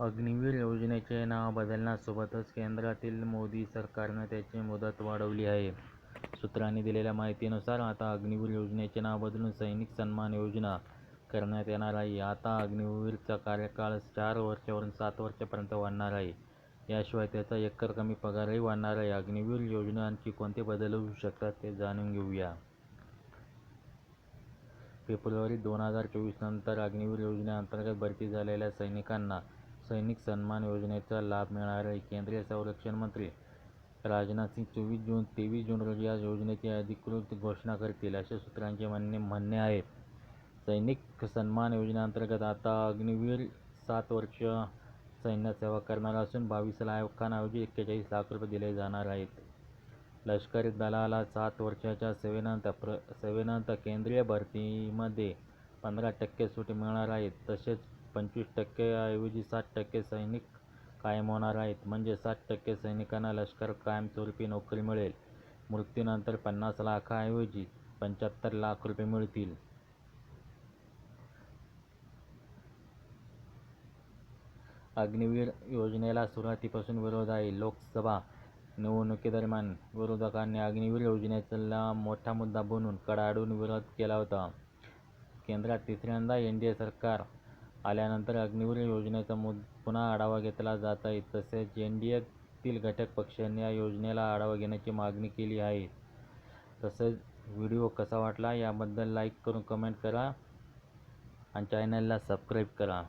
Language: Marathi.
अग्निवीर योजनेचे नाव बदलण्यासोबतच केंद्रातील मोदी सरकारनं त्याची मुदत वाढवली आहे. सूत्रांनी दिलेल्या माहितीनुसार आता अग्निवीर योजनेचे नाव बदलून सैनिक सन्मान योजना करण्यात येणार आहे. आता अग्निवीरचा कार्यकाळ चार वर्षांवरून सात वर्षांपर्यंत वाढणार आहे. याशिवाय त्याचा एकरकमी पगारही वाढणार आहे. अग्निवीर योजनेत कोणते बदल होऊ शकतात ते जाणून घेऊया. फेब्रुवारी दोन हजार चोवीसनंतर अग्निवीर योजनेअंतर्गत भरती झालेल्या सैनिकांना सैनिक सन्मान योजनेचा लाभ मिळणारे केंद्रीय संरक्षण मंत्री राजनाथ सिंग चोवीस जून तेवीस जून रोजी या योजनेची अधिकृत घोषणा करतील, असे सूत्रांचे म्हणणे म्हणणे आहे. सैनिक सन्मान योजनेअंतर्गत आता अग्निवीर सात वर्ष सैन्यात सेवा करणार असून बावीस लाखांऐवजी एक्केचाळीस लाख रुपये दिले जाणार आहेत. लष्करी दलाला सात वर्षाच्या सेवेनांत प्र सेवेनंतर केंद्रीय भरतीमध्ये पंधरा टक्के सूट मिळणार आहे. तसेच पंचवीस टक्केऐवजी सात टक्के सैनिक कायम होणार आहेत. म्हणजे सात टक्के सैनिकांना लष्कर कायमस्वरूपी नोकरी मिळेल. मृत्यूनंतर पन्नास लाखाऐवजी पंच्याहत्तर लाख रुपये मिळतील. अग्निवीर योजनेला सुरुवातीपासून विरोध आहे. लोकसभा निवडणुकीदरम्यान विरोधकांनी अग्निवीर योजनेचा मोठा मुद्दा बनवून कडाडून विरोध केला होता. केंद्रात तिसऱ्यांदा एनडीए सरकार आल्यानंतर अग्निवीर योजनेचा पुन्हा आढावा घेतला जात आहे. तसेच एनडीएतील घटक पक्षांनी या योजनेला आढावा घेण्याची मागणी केली आहे. तसेच व्हिडिओ कसा वाटला याबद्दल लाईक करून कमेंट करा आणि चॅनलला सबस्क्राईब करा.